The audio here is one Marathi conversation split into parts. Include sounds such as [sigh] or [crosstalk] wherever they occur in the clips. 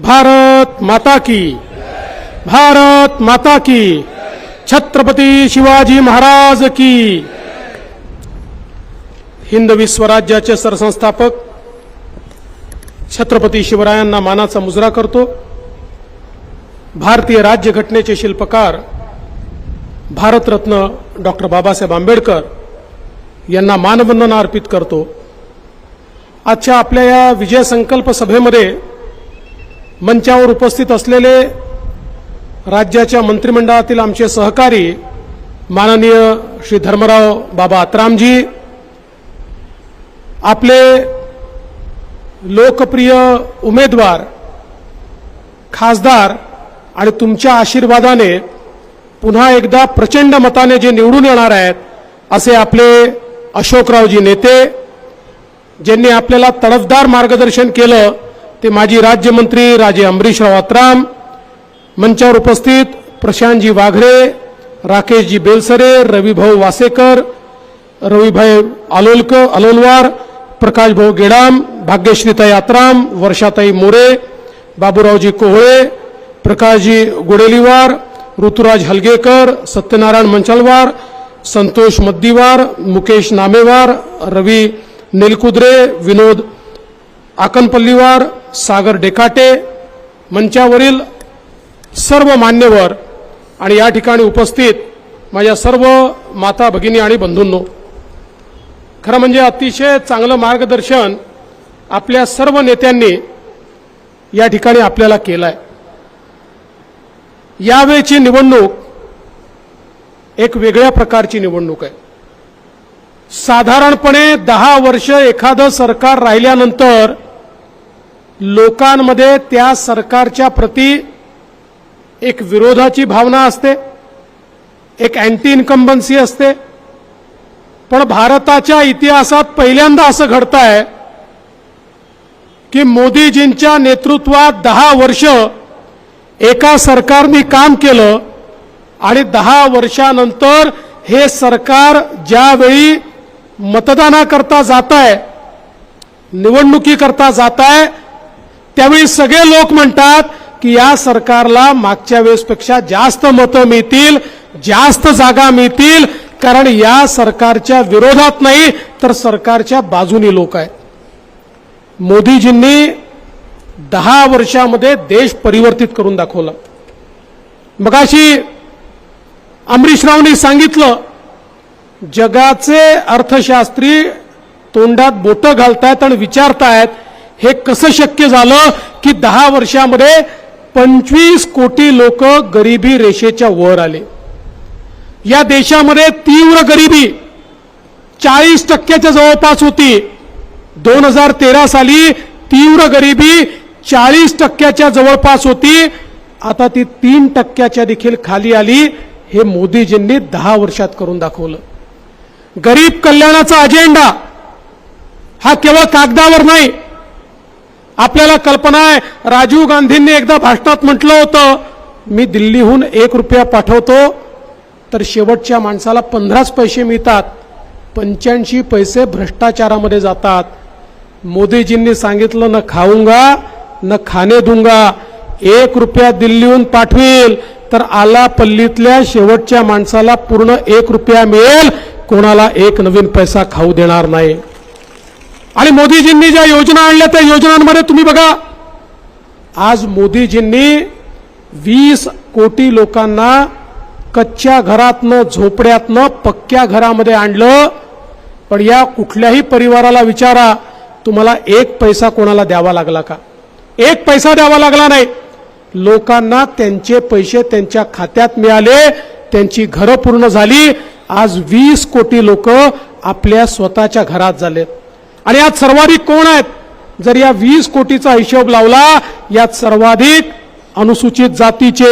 भारत माता की। भारत माता की। छत्रपती शिवाजी महाराज की। हिंद विश्वराज्याचे सरसंस्थापक छत्रपती शिवरायांना मानाचा मुजरा करतो. भारतीय राज्यघटनेचे शिल्पकार भारतरत्न डॉक्टर बाबासाहेब आंबेडकर यांना मानवंदना अर्पित करतो. आजच्या आपल्या या विजय संकल्प सभेमध्ये मंचावर उपस्थित असलेले राज्याच्या मंत्रिमंडळातील आमचे सहकारी माननीय श्री धर्मराव बाबा आत्रामजी आपले लोकप्रिय उमेदवार खासदार आणि तुमच्या आशीर्वादाने पुन्हा एकदा प्रचंड मताने जे निवडून येणार आहेत असे आपले अशोकरावजी नेते ज्यांनी आपल्याला तडफदार मार्गदर्शन केलं ते माजी राज्यमंत्री राजे अमरीशराव आत्राम, मंचावर उपस्थित प्रशांतजी वाघरे, राकेशजी बेलसरे, रविभाऊ वासेकर, रविभाई आलोलक अलोलवार प्रकाशभाऊ गेडाम, भाग्यश्रीताई आत्राम, वर्षाताई मोरे, बाबूरावजी कोहळे, प्रकाशजी गोडेलीवार, ऋतुराज हलगेकर, सत्यनारायण मंचलवार, संतोष मद्दीवार, मुकेश नामेवार, रवी नेलकुद्रे, विनोद आकनपल्लीवार सागर डेकाटे मंचावरील सर्व मान्यवर आणि या ठिकाणी उपस्थित माझ्या सर्व माता भगिनी आणि बंधूंनो खरं म्हणजे अतिशय चांगलं मार्गदर्शन आपल्या सर्व नेत्यांनी या ठिकाणी आपल्याला केलं आहे यावेळची निवडणूक एक वेगळ्या प्रकारची निवडणूक आहे. साधारणपणे दहा वर्ष एखादं सरकार राहिल्यानंतर लोकांमध्ये त्या सरकारच्या प्रती एक विरोधाची भावना असते एक अँटी इन्कम्बन्सी असते. पण भारताच्या इतिहासात पहिल्यांदा असं घडत आहे की मोदीजींच्या नेतृत्वात दहा वर्ष एका सरकारने काम केलं आणि दहा वर्षानंतर हे सरकार ज्यावेळी मतदानाकरता जात आहे निवडणुकीकरता जात आहे त्यावेळी सगळे लोक म्हणतात की या सरकारला मागच्या वेळेसपेक्षा जास्त मतं मिळतील जास्त जागा मिळतील कारण या सरकारच्या विरोधात नाही तर सरकारच्या बाजूनी लोक आहेत. मोदीजींनी दहा वर्षामध्ये देश परिवर्तित करून दाखवला. मगाशी अमरीशरावनी सांगितलं जगाचे अर्थशास्त्री तोंडात बोटं घालतायत आणि विचारतायत हे कसं शक्य झालं की दहा वर्षामध्ये पंचवीस कोटी लोक गरिबी रेषेच्या वर आले? या देशामध्ये तीव्र गरिबी चाळीस टक्क्याच्या जवळपास होती. दोन हजार तेरा साली तीव्र गरिबी चाळीस टक्क्याच्या जवळपास होती. आता ती तीन टक्क्याच्या देखील खाली आली हे मोदीजींनी दहा वर्षात करून दाखवलं. गरीब कल्याणाचा अजेंडा हा केवळ कागदावर नाही आपल्याला कल्पना आहे राजीव गांधींनी एकदा भाषणात म्हटलं होतं मी दिल्लीहून एक रुपया पाठवतो तर शेवटच्या माणसाला पंधराच पैसे मिळतात. पंच्याऐंशी पैसे भ्रष्टाचारामध्ये जातात. मोदीजींनी सांगितलं न खाऊंगा न खाणे दूंगा. एक रुपया दिल्लीहून पाठवेल तर आला पल्लीतल्या शेवटच्या माणसाला पूर्ण एक रुपया मिळेल. कोणाला एक नवीन पैसा खाऊ देणार नाही. आणि मोदीजींनी ज्या योजना आणल्या त्या योजनांमध्ये तुम्ही बघा आज मोदीजींनी वीस कोटी लोकांना कच्च्या घरातनं झोपड्यातनं पक्क्या घरामध्ये आणलं. पण या कुठल्याही परिवाराला विचारा तुम्हाला एक पैसा कोणाला द्यावा लागला का? एक पैसा द्यावा लागला नाही. लोकांना त्यांचे पैसे त्यांच्या खात्यात मिळाले त्यांची घरं पूर्ण झाली. आज वीस कोटी लोक आपल्या स्वतःच्या घरात झालेत. आणि यात सर्वाधिक कोण आहेत? जर या वीस कोटीचा हिशोब लावला यात सर्वाधिक अनुसूचित जातीचे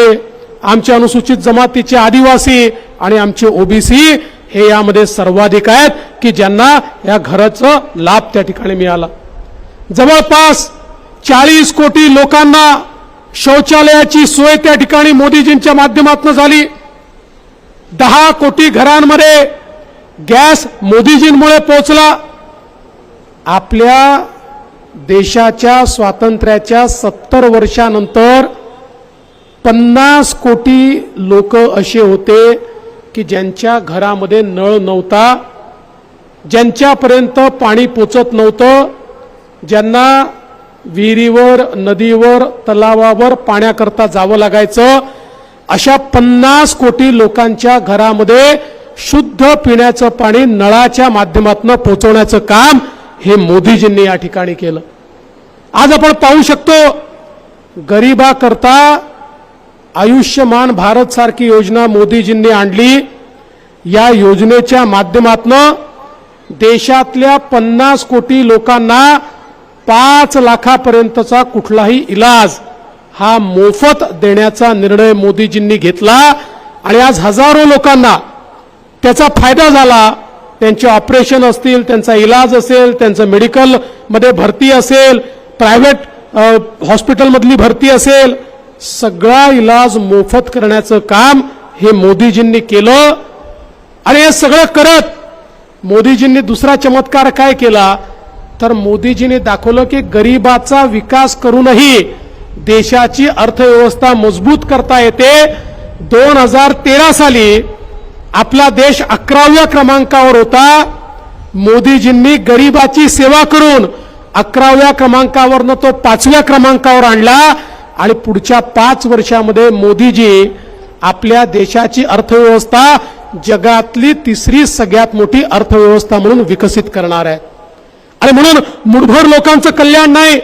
आमचे अनुसूचित जमातीचे आदिवासी आणि आमचे ओबीसी हे यामध्ये सर्वाधिक आहेत की ज्यांना या घराचं लाभ त्या ठिकाणी मिळाला. जवळपास चाळीस कोटी लोकांना शौचालयाची सोय त्या ठिकाणी मोदीजींच्या माध्यमातून झाली. दहा कोटी घरांमध्ये गॅस मोदीजींमुळे पोहोचला. आपल्या देशाच्या स्वातंत्र्याच्या सत्तर वर्षानंतर पन्नास कोटी लोक असे होते की ज्यांच्या घरामध्ये नळ नव्हता ज्यांच्यापर्यंत पाणी पोचत नव्हतं ज्यांना विहिरीवर नदीवर तलावावर पाण्याकरता जावं लागायचं अशा पन्नास कोटी लोकांच्या घरामध्ये शुद्ध पिण्याचं पाणी नळाच्या माध्यमातून पोचवण्याचं काम हे मोदीजींनी या ठिकाणी केलं. आज आपण पाहू शकतो गरिबाकरता आयुष्यमान भारत सारखी योजना मोदीजींनी आणली. या योजनेच्या माध्यमातनं देशातल्या पन्नास कोटी लोकांना पाच लाखापर्यंतचा कुठलाही इलाज हा मोफत देण्याचा निर्णय मोदीजींनी घेतला. आणि आज हजारो लोकांना त्याचा फायदा झाला. त्यांचे ऑपरेशन असतील त्यांचा इलाज असेल त्यांचं मेडिकलमध्ये भरती असेल प्रायव्हेट हॉस्पिटलमधली भरती असेल सगळा इलाज मोफत करण्याचं काम हे मोदीजींनी केलं. आणि हे सगळं करत मोदीजींनी दुसरा चमत्कार काय केला? तर मोदीजींनी दाखवलं की गरिबाचा विकास करूनही देशाची अर्थव्यवस्था मजबूत करता येते. दोन हजार तेरा साली आपला देश अकराव्या क्रमांकावर होता. मोदीजींनी गरिबाची सेवा करून अकराव्या क्रमांकावरनं तो पाचव्या क्रमांकावर आणला. आणि पुढच्या पाच वर्षामध्ये मोदीजी आपल्या देशाची अर्थव्यवस्था जगातली तिसरी सगळ्यात मोठी अर्थव्यवस्था म्हणून विकसित करणार आहे. आणि म्हणून मुठभर लोकांचं कल्याण नाही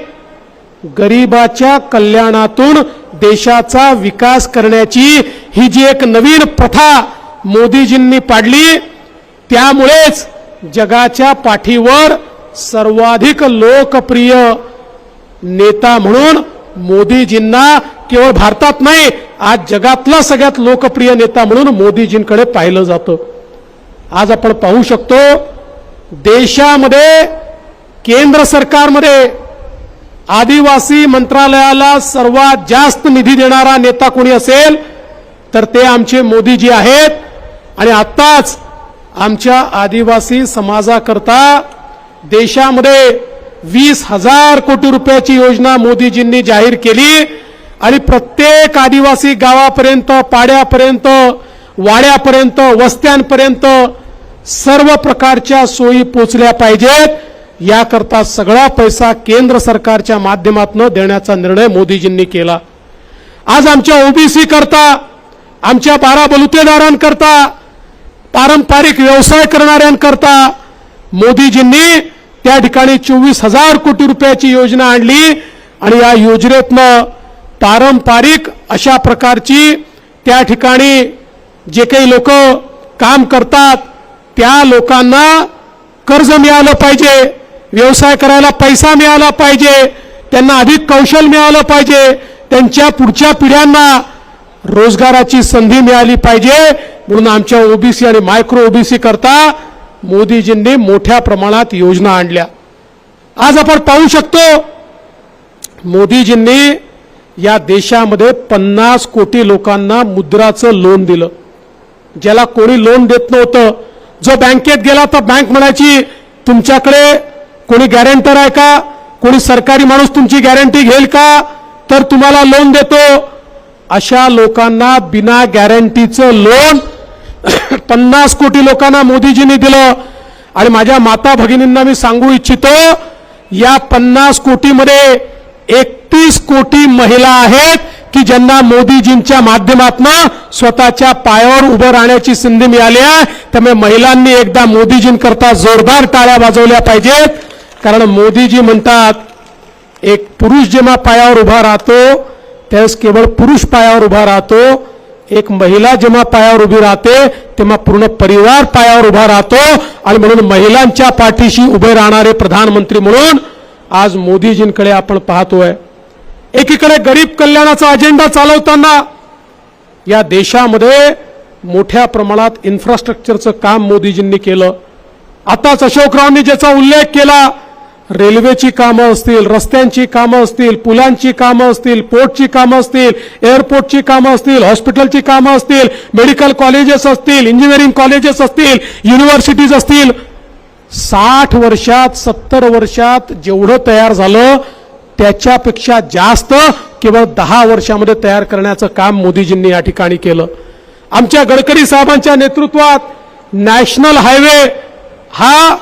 गरीबाच्या कल्याणातून देशाचा विकास करण्याची ही जी एक नवीन प्रथा मोदीजींनी पाडली त्यामुळेच जगाच्या पाठीवर सर्वाधिक लोकप्रिय नेता म्हणून मोदीजींना केवळ भारतात नाही आज जगातला सगळ्यात लोकप्रिय नेता म्हणून मोदीजींकडे पाहिलं जातं. आज आपण पाहू शकतो देशामध्ये केंद्र सरकारमध्ये आदिवासी मंत्रालयाला सर्वात जास्त निधी देणारा नेता कोणी असेल तर ते आमचे मोदीजी आहेत. आणि आत्ताच आमच्या आदिवासी समाजाकरता देशामध्ये वीस हजार कोटी रुपयाची योजना मोदीजींनी जाहीर केली आणि प्रत्येक आदिवासी गावापर्यंत पाड्यापर्यंत वाड्यापर्यंत वस्त्यांपर्यंत सर्व प्रकारच्या सोयी पोचल्या पाहिजेत. याकरता सगळा पैसा केंद्र सरकारच्या माध्यमातून देण्याचा निर्णय मोदीजींनी केला. आज आमच्या ओबीसी करता आमच्या बारा बलुतेदारांकरता पारंपरिक व्यवसाय करणाऱ्यांकरता मोदीजींनी त्या ठिकाणी चोवीस हजार कोटी रुपयाची योजना आणली आणि या योजनेतनं पारंपरिक अशा प्रकारची त्या ठिकाणी जे काही लोक काम करतात त्या लोकांना कर्ज मिळालं पाहिजे व्यवसाय करायला पैसा मिळाला पाहिजे त्यांना अधिक कौशल मिळालं पाहिजे त्यांच्या पुढच्या पिढ्यांना रोजगाराची संधी मिळाली पाहिजे म्हणून आमच्या ओबीसी आणि मायक्रो ओबीसी करता मोदीजींनी मोठ्या प्रमाणात योजना आणल्या. आज आपण पाहू शकतो मोदीजींनी या देशामध्ये पन्नास कोटी लोकांना मुद्राचं लोन दिलं. ज्याला कोणी लोन देत नव्हतं. जो बँकेत गेला तर बँक म्हणायची तुमच्याकडे कोणी गॅरंटर आहे का? कोणी सरकारी माणूस तुमची गॅरंटी घेईल का? तर तुम्हाला लोन देतो. अशा लोकांना बिना गॅरंटीचं लोन [coughs] पन्नास कोटी लोकांना मोदीजींनी दिलं. आणि माझ्या माता भगिनींना मी सांगू इच्छितो या पन्नास कोटीमध्ये एकतीस कोटी महिला आहेत की ज्यांना मोदीजींच्या माध्यमातून स्वतःच्या पायावर उभं राहण्याची संधी मिळाली आहे. त्यामुळे महिलांनी एकदा मोदीजींकरता जोरदार टाळ्या वाजवल्या पाहिजेत. कारण मोदीजी म्हणतात एक पुरुष जेव्हा पायावर उभा राहतो त्यावेळेस केवळ पुरुष पायावर उभा राहतो एक महिला जेव्हा पायावर उभी राहते तेव्हा पूर्ण परिवार पायावर उभा राहतो आणि म्हणून महिलांच्या पाठीशी उभे राहणारे प्रधानमंत्री म्हणून आज मोदीजींकडे आपण पाहतोय. एकीकडे गरीब कल्याणाचा अजेंडा चालवताना या देशामध्ये मोठ्या प्रमाणात इन्फ्रास्ट्रक्चरचं काम मोदीजींनी केलं. आताच अशोकरावांनी ज्याचा उल्लेख केला रेल्वेची कामं असतील रस्त्यांची कामं असतील पुलांची कामं असतील पोर्टची कामं असतील एअरपोर्टची कामं असतील हॉस्पिटलची कामं असतील मेडिकल कॉलेजेस असतील इंजिनिअरिंग कॉलेजेस असतील युनिव्हर्सिटीज असतील. साठ वर्षात सत्तर वर्षात जेवढं तयार झालं त्याच्यापेक्षा जास्त केवळ दहा वर्षामध्ये तयार करण्याचं काम मोदीजींनी या ठिकाणी केलं. आमच्या गडकरी साहेबांच्या नेतृत्वात नॅशनल हायवे हा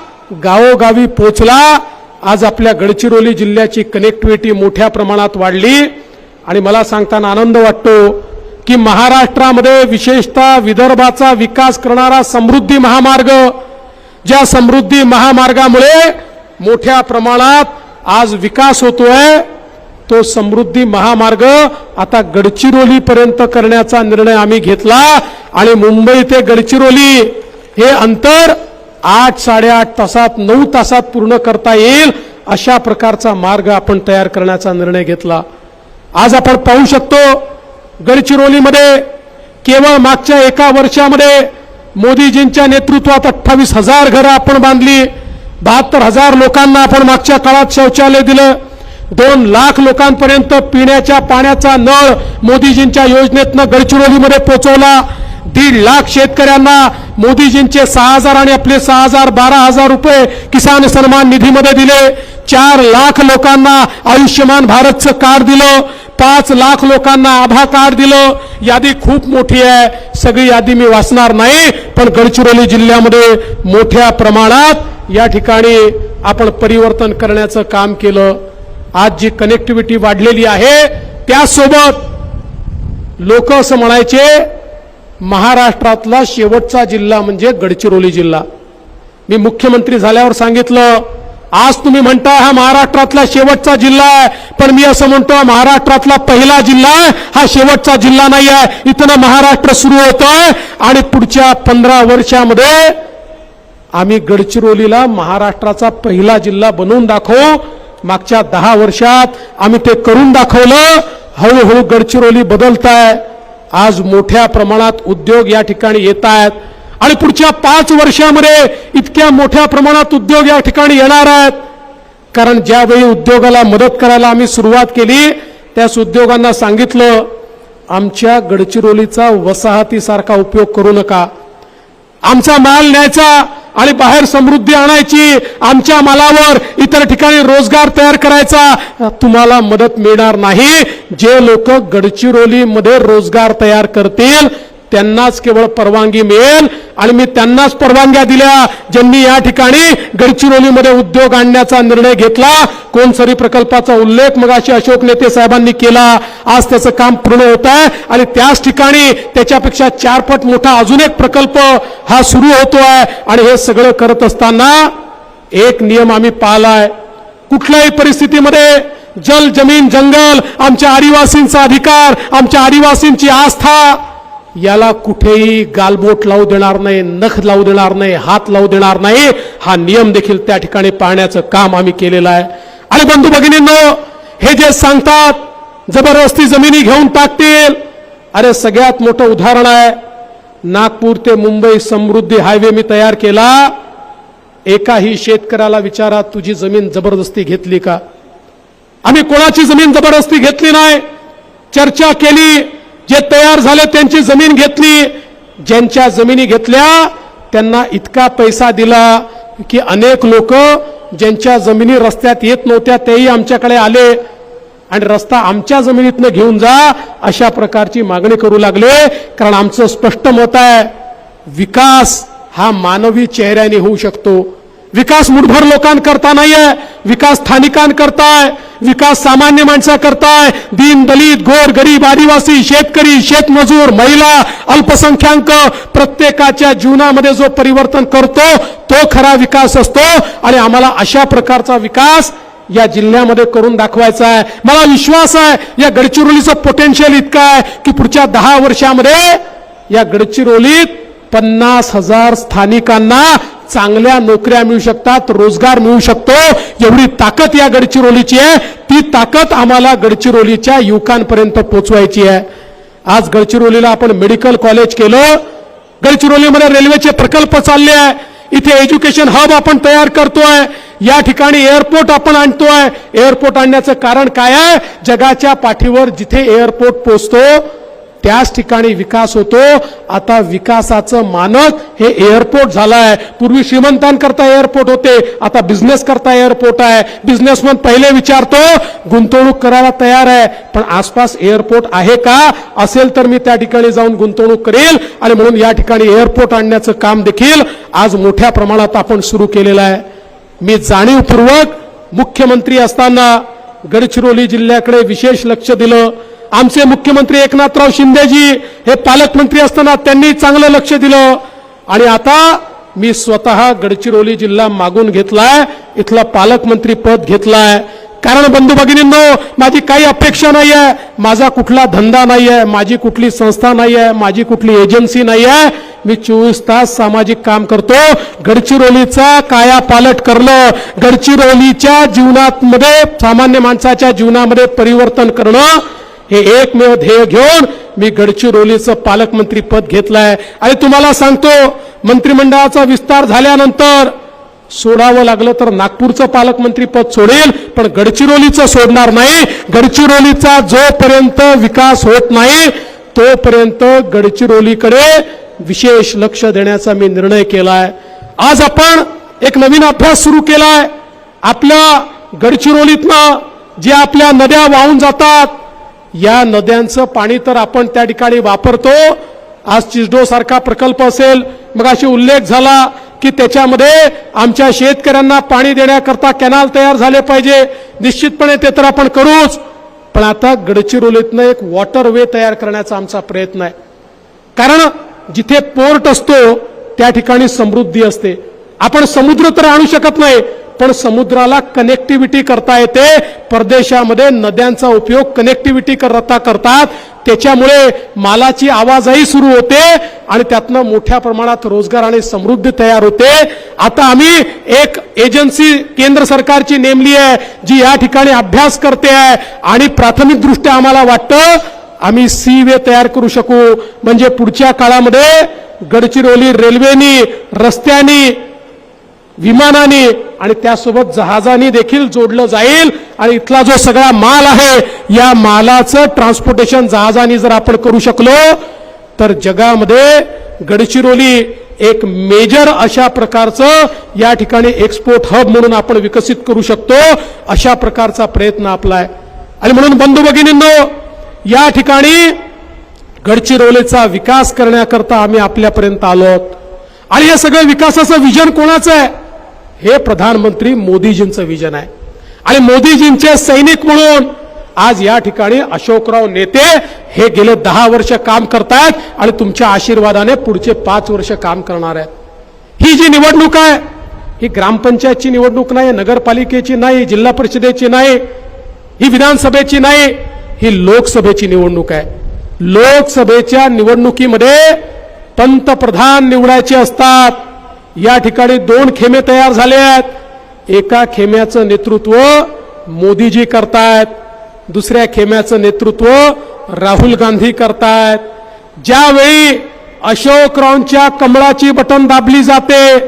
गावोगावी पोचला. आज आपल्या गडचिरोली जिल्ह्याची कनेक्टिव्हिटी मोठ्या प्रमाणात वाढली. आणि मला सांगताना आनंद वाटतो की महाराष्ट्रामध्ये विशेषतः विदर्भाचा विकास करणारा समृद्धी महामार्ग ज्या समृद्धी महामार्गामुळे मोठ्या प्रमाणात आज विकास होतोय तो समृद्धी महामार्ग आता गडचिरोलीपर्यंत करण्याचा निर्णय आम्ही घेतला. आणि मुंबई ते गडचिरोली हे अंतर आठ साडेआठ तासात नऊ तासात पूर्ण करता येईल अशा प्रकारचा मार्ग आपण तयार करण्याचा निर्णय घेतला. आज आपण पाहू शकतो गडचिरोलीमध्ये केवळ मागच्या एका वर्षामध्ये मोदीजींच्या नेतृत्वात अठ्ठावीस हजार घरं आपण बांधली. बहात्तर हजार लोकांना आपण मागच्या काळात शौचालय दिलं. दोन लाख लोकांपर्यंत पिण्याच्या पाण्याचा नळ मोदीजींच्या योजनेतनं गडचिरोलीमध्ये पोहोचवला दीड लाख शेतकऱ्यांना मोदीजींचे सहा हजार आणि आपले सहा हजार बारा हजार रुपये किसान सन्मान निधीमध्ये दिले. चार लाख लोकांना आयुष्यमान भारतचं कार्ड दिलं. पाच लाख लोकांना आभा कार्ड दिलं. यादी खूप मोठी आहे. सगळी यादी मी वाचणार नाही पण गडचिरोली जिल्ह्यामध्ये मोठ्या प्रमाणात या ठिकाणी आपण परिवर्तन करण्याचं काम केलं. आज जी कनेक्टिव्हिटी वाढलेली आहे त्यासोबत लोक असं म्हणायचे महाराष्ट्रातला शेवटचा जिल्हा म्हणजे गडचिरोली जिल्हा. मी मुख्यमंत्री झाल्यावर सांगितलं आज तुम्ही म्हणता हा महाराष्ट्रातला शेवटचा जिल्हा आहे पण मी असं म्हणतो महाराष्ट्रातला पहिला जिल्हा आहे हा शेवटचा जिल्हा नाही आहे. इथं महाराष्ट्र सुरू होतोय आणि पुढच्या पंधरा वर्षामध्ये आम्ही गडचिरोलीला महाराष्ट्राचा पहिला जिल्हा बनवून दाखवू. मागच्या दहा वर्षात आम्ही ते करून दाखवलं. हळूहळू गडचिरोली बदलताय. आज मोठ्या प्रमाणात उद्योग या ठिकाणी येत आहेत. आणि पुढच्या पाच वर्षामध्ये इतक्या मोठ्या प्रमाणात उद्योग या ठिकाणी येणार आहेत. कारण ज्यावेळी उद्योगाला मदत करायला आम्ही सुरुवात केली त्याच उद्योगांना सांगितलं आमच्या गडचिरोलीचा वसाहतीसारखा उपयोग करू नका. आमचा माल न्यायचा आणि बाहेर समृद्धी आणायची आमच्या मालावर इतर ठिकाणी रोजगार तयार करायचा तुम्हाला मदत मिळणार नाही. जे लोक गडचिरोलीमध्ये रोजगार तयार करतील त्यांनाच केवळ परवानगी मिळेल आणि मी त्यांनाच परवानग्या दिल्या ज्यांनी या ठिकाणी गडचिरोलीमध्ये उद्योग आणण्याचा निर्णय घेतला. कोणसरी प्रकल्पाचा उल्लेख मगाशी अशोक नेते साहेबांनी केला. आज त्याचं काम पूर्ण होत आहे आणि त्याच ठिकाणी त्याच्यापेक्षा चारपट मोठा अजून एक प्रकल्प हा सुरू होतोय आणि हे सगळं करत असताना एक नियम आम्ही पाळलाय कुठल्याही परिस्थितीमध्ये जल जमीन जंगल आमच्या आदिवासींचा अधिकार आमच्या आदिवासींची आस्था याला कुठेही गालबोट लावू देणार नाही नख लावू देणार नाही हात लावू देणार नाही. हा नियम देखील त्या ठिकाणी पाहण्याचं काम आम्ही केलेलं आहे. आणि बंधू भगिनींनो हे जे सांगतात जबरदस्ती जमिनी घेऊन टाकतील. अरे सगळ्यात मोठं उदाहरण आहे नागपूर ते मुंबई समृद्धी हायवे मी तयार केला. एकाही शेतकऱ्याला विचारा तुझी जमीन जबरदस्ती घेतली का? आम्ही कोणाची जमीन जबरदस्ती घेतली नाही? चर्चा केली. जे तयार झाले त्यांची जमीन घेतली. ज्यांच्या जमिनी घेतल्या त्यांना इतका पैसा दिला की अनेक लोक ज्यांच्या जमिनी रस्त्यात येत नव्हत्या तेही आमच्याकडे आले. आणि रस्ता आमच्या जमिनीतनं घेऊन जा अशा प्रकारची मागणी करू लागले. कारण आमचं स्पष्ट मत आहे विकास हा मानवी चेहऱ्याने होऊ शकतो. विकास मुठभर लोकांकरता नाहीये. विकास स्थानिकांकरताय विकास सामान्य माणसाकरताय दीन दलित गोर गरीब आदिवासी शेतकरी शेतमजूर महिला अल्पसंख्याक प्रत्येकाच्या जीवनामध्ये जो परिवर्तन करतो तो खरा विकास असतो. आणि आम्हाला अशा प्रकारचा विकास या जिल्ह्यामध्ये करून दाखवायचा आहे. मला विश्वास आहे या गडचिरोलीचं पोटेन्शियल इतकं आहे की पुढच्या दहा वर्षामध्ये या गडचिरोलीत पन्नास हजार स्थानिकांना चांगल्या नोकऱ्या मिळू शकतात रोजगार मिळू शकतो. एवढी ताकद या गडचिरोलीची आहे. ती ताकद आम्हाला गडचिरोलीच्या युवकांपर्यंत पोचवायची आहे. आज गडचिरोलीला आपण मेडिकल कॉलेज केलं. गडचिरोलीमध्ये रेल्वेचे प्रकल्प चालले आहे. इथे एज्युकेशन हब आपण तयार करतोय. या ठिकाणी एअरपोर्ट आपण आणतोय. एअरपोर्ट आणण्याचं कारण काय आहे? जगाच्या पाठीवर जिथे एअरपोर्ट पोचतो त्याच ठिकाणी विकास होतो. आता विकासाचं मानक हे एअरपोर्ट झालं आहे पूर्वी श्रीमंतांकरता एअरपोर्ट होते. आता बिझनेस करता एअरपोर्ट आहे. बिझनेसमन पहिले विचारतो गुंतवणूक करायला तयार आहे. पण आसपास एअरपोर्ट आहे का? असेल तर मी त्या ठिकाणी जाऊन गुंतवणूक करेल आणि म्हणून या ठिकाणी एअरपोर्ट आणण्याचं काम देखील आज मोठ्या प्रमाणात आपण सुरू केलेलं आहे. मी जाणीवपूर्वक मुख्यमंत्री असताना गडचिरोली जिल्ह्याकडे विशेष लक्ष दिलं. आमचे मुख्यमंत्री एकनाथराव शिंदेजी हे पालकमंत्री असताना त्यांनी चांगलं लक्ष दिलं. आणि आता मी स्वतः गडचिरोली जिल्हा मागून घेतलाय इथलं पालकमंत्री पद घेतलाय. कारण बंधू भगिनींनो माझी काही अपेक्षा नाही आहे माझा कुठला धंदा नाही आहे माझी कुठली संस्था नाही आहे माझी कुठली एजन्सी नाही आहे मी चोवीस तास सामाजिक काम करतो. गडचिरोलीचा काया पालट करणं गडचिरोलीच्या जीवनात मध्ये सामान्य माणसाच्या जीवनामध्ये परिवर्तन करणं हे एकमेव ध्येय घेऊन मी गडचिरोलीचं पालकमंत्री पद घेतलंय. आणि तुम्हाला सांगतो मंत्रिमंडळाचा विस्तार झाल्यानंतर सोडावं लागलं तर नागपूरचं पालकमंत्री पद सोडेल पण गडचिरोलीचं सोडणार नाही. गडचिरोलीचा जोपर्यंत विकास होत नाही तोपर्यंत गडचिरोलीकडे विशेष लक्ष देण्याचा मी निर्णय केलाय. आज आपण एक नवीन अभ्यास सुरू केलाय. आपल्या गडचिरोलीतनं जे आपल्या नद्या वाहून जातात या नद्यांचं पाणी तर आपण त्या ठिकाणी वापरतो. आज चिजडो सारखा प्रकल्प असेल. मग अशी उल्लेख झाला की त्याच्यामध्ये आमच्या शेतकऱ्यांना पाणी देण्याकरता कॅनाल तयार झाले पाहिजे. निश्चितपणे ते तर आपण करूच. पण आता गडचिरोलीतनं एक वॉटर वे तयार करण्याचा आमचा प्रयत्न आहे. कारण जिथे पोर्ट असतो त्या ठिकाणी समृद्धी असते. आपण समुद्र तर आणू शकत नाही पण समुद्राला कनेक्टिव्हिटी करता येते. परदेशामध्ये नद्यांचा उपयोग कनेक्टिव्हिटी करता करतात. त्याच्यामुळे मालाची आवाजही सुरू होते आणि त्यातनं मोठ्या प्रमाणात रोजगार आणि समृद्धी तयार होते. आता आम्ही एक एजन्सी केंद्र सरकारची नेमली आहे जी या ठिकाणी अभ्यास करते आहे. आणि प्राथमिकदृष्ट्या आम्हाला वाटतं आम्ही सी वे तयार करू शकू. म्हणजे पुढच्या काळामध्ये गडचिरोली रेल्वेनी रस्त्यानी विमानाने आणि त्यासोबत जहाजाने देखील जोडलं जाईल. आणि इथला जो सगळा माल आहे या मालाचं ट्रान्सपोर्टेशन जहाजाने जर आपण करू शकलो तर जगामध्ये गडचिरोली एक मेजर अशा प्रकारचं या ठिकाणी एक्सपोर्ट हब म्हणून आपण विकसित करू शकतो अशा प्रकारचा प्रयत्न आपला आहे. आणि म्हणून बंधू भगिनींनो या ठिकाणी गडचिरोलीचा विकास करण्याकरता आम्ही आपल्यापर्यंत आलो आहोत आणि हे सगळं विकासाचं विजन कोणाचं आहे? हे प्रधानमंत्री मोदीजींचं विजन आहे. आणि मोदीजींचे सैनिक म्हणून आज या ठिकाणी अशोकराव नेते हे गेले दहा वर्ष काम करतायत आणि तुमच्या आशीर्वादाने पुढचे पाच वर्ष काम करणार आहेत. ही जी निवडणूक आहे ही ग्रामपंचायतची निवडणूक नाही नगरपालिकेची नाही जिल्हा परिषदेची नाही ही विधानसभेची नाही ही लोकसभेची निवडणूक आहे. लोकसभेच्या निवडणुकीमध्ये पंतप्रधान निवडायचे असतात. या ठिकाणी दोन खेमे तयार झाले आहेत. एका खेम्याचं नेतृत्व मोदीजी करतायत. दुसऱ्या खेम्याचं नेतृत्व राहुल गांधी करतायत. ज्यावेळी अशोकरावांच्या कमळाची बटन दाबली जाते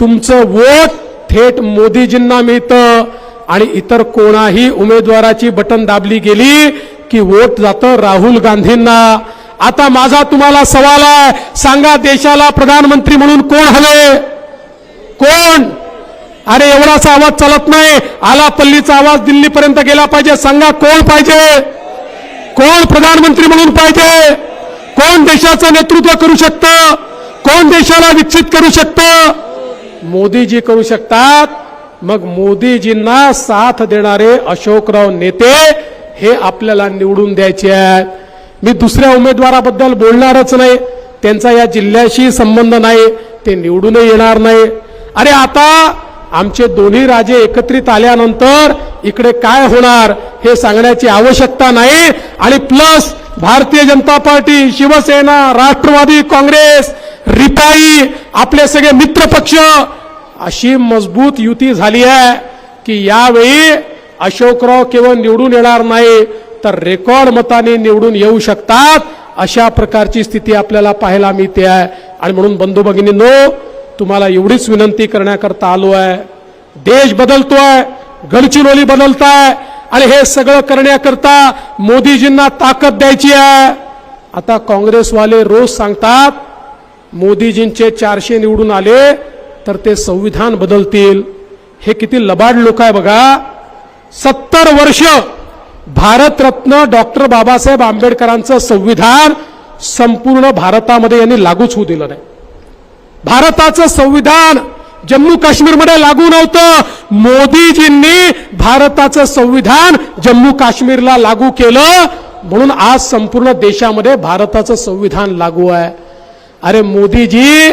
तुमचं वोट थेट मोदीजींना मिळतं आणि इतर कोणाही उमेदवाराची बटन दाबली गेली की वोट जातं राहुल गांधींना. आता माझा तुम्हाला सवाल आहे. सांगा देशाला प्रधानमंत्री म्हणून कोण हवे? कोण? अरे एवढासा आवाज चालत नाही. आला पल्लीचा आवाज दिल्लीपर्यंत गेला पाहिजे. सांगा कोण पाहिजे? कोण प्रधानमंत्री म्हणून पाहिजे? कोण देशाचं नेतृत्व करू शकतं? कोण देशाला विकसित करू शकतं? मोदीजी करू शकतात. मग मोदीजींना साथ देणारे अशोकराव नेते हे आपल्याला निवडून द्यायचे आहेत. मी दुसऱ्या उमेदवाराबद्दल बोलणारच नाही. त्यांचा या जिल्ह्याशी संबंध नाही. ते निवडूनही येणार नाही. अरे आता आमचे दोन्ही राजे एकत्रित आल्यानंतर इकडे काय होणार हे सांगण्याची आवश्यकता नाही. आणि प्लस भारतीय जनता पार्टी शिवसेना राष्ट्रवादी काँग्रेस रिपाई आपले सगळे मित्र पक्ष अशी मजबूत युती झाली आहे की यावेळी अशोकराव केवळ निवडून येणार नाही तर रेकॉर्ड मताने निवडून येऊ शकतात. अशा प्रकारची स्थिती आपल्याला पाहायला मिळते आहे. आणि म्हणून बंधू भगिनींनो तुम्हाला एवढीच विनंती करण्याकरता आलो आहे. देश बदलतो आहे गडचिरोली बदलताय आणि हे सगळं करण्याकरता मोदीजींना ताकद द्यायची आहे. आता काँग्रेसवाले रोज सांगतात मोदीजींचे चारशे निवडून आले तर ते संविधान बदलतील. हे किती लबाड लोक आहे बघा. सत्तर वर्ष भारतरत्न डॉक्टर बाबासाहेब आंबेडकरांचं संविधान संपूर्ण भारतामध्ये यांनी लागूच होऊ दिलं नाही. भारताचं संविधान जम्मू काश्मीरमध्ये लागू नव्हतं. मोदीजींनी भारताचं संविधान जम्मू काश्मीरला लागू केलं. म्हणून आज संपूर्ण देशामध्ये भारताचं संविधान लागू आहे. अरे मोदीजी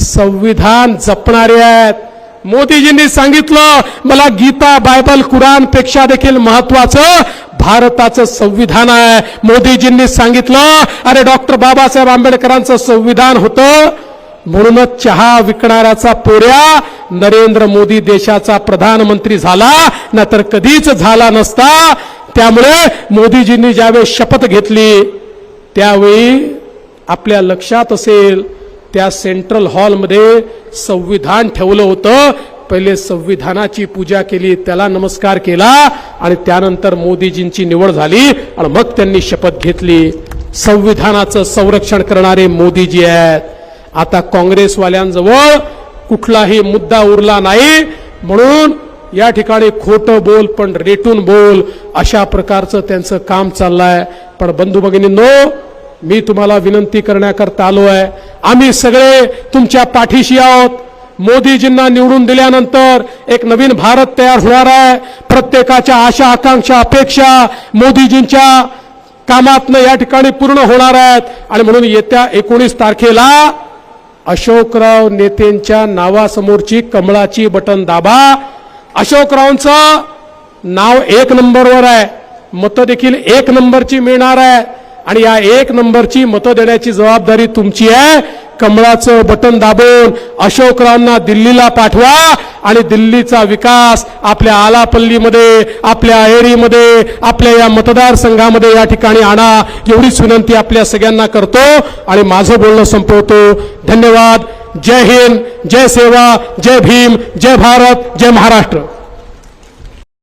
संविधान जपणारे आहेत. मोदीजींनी सांगितलं मला गीता बायबल कुराणपेक्षा देखील महत्वाचं भारताचं संविधान आहे. मोदीजींनी सांगितलं अरे डॉक्टर बाबासाहेब आंबेडकरांचं संविधान होतं. म्हणूनच चहा विकणाऱ्याचा पोऱ्या नरेंद्र मोदी देशाचा प्रधानमंत्री झाला ना तर कधीच झाला नसता. त्यामुळे मोदीजींनी ज्यावेळी शपथ घेतली त्यावेळी आपल्या लक्षात असेल त्या सेंट्रल हॉलमध्ये संविधान ठेवलं होतं. पहिले संविधानाची पूजा केली त्याला नमस्कार केला आणि त्यानंतर मोदीजींची निवड झाली आणि मग त्यांनी शपथ घेतली. संविधानाचं संरक्षण करणारे मोदीजी आहेत. आता काँग्रेसवाल्यांजवळ कुठलाही मुद्दा उरला नाही. म्हणून या ठिकाणी खोटं बोल पण रेटून बोल अशा प्रकारचं त्यांचं काम चाललंय. पण बंधू भगिनींनो मी तुम्हाला विनंती करण्याकरता आलो आहे आम्ही सगळे तुमच्या पाठीशी आहोत. मोदीजींना निवडून दिल्यानंतर एक नवीन भारत तयार होणार आहे. प्रत्येकाच्या आशा आकांक्षा अपेक्षा मोदीजींच्या कामातनं या ठिकाणी पूर्ण होणार आहेत. आणि म्हणून येत्या एकोणीस तारखेला अशोकराव नेतेंच्या नावासमोरची कमळाची बटन दाबा. अशोकरावांचं नाव एक नंबरवर आहे. मतं देखील एक नंबरची मिळणार आहे. आणि या एक नंबरची मतं देण्याची जबाबदारी तुमची आहे. कमळाचं बटन दाबून अशोकरावांना दिल्लीला पाठवा आणि दिल्लीचा विकास आपल्या आलापल्लीमध्ये आपल्या एरीमध्ये आपल्या या मतदारसंघामध्ये या ठिकाणी आणा. एवढीच विनंती आपल्या सगळ्यांना करतो आणि माझं बोलणं संपवतो. धन्यवाद. जय हिंद. जय सेवा. जय भीम. जय भारत. जय महाराष्ट्र.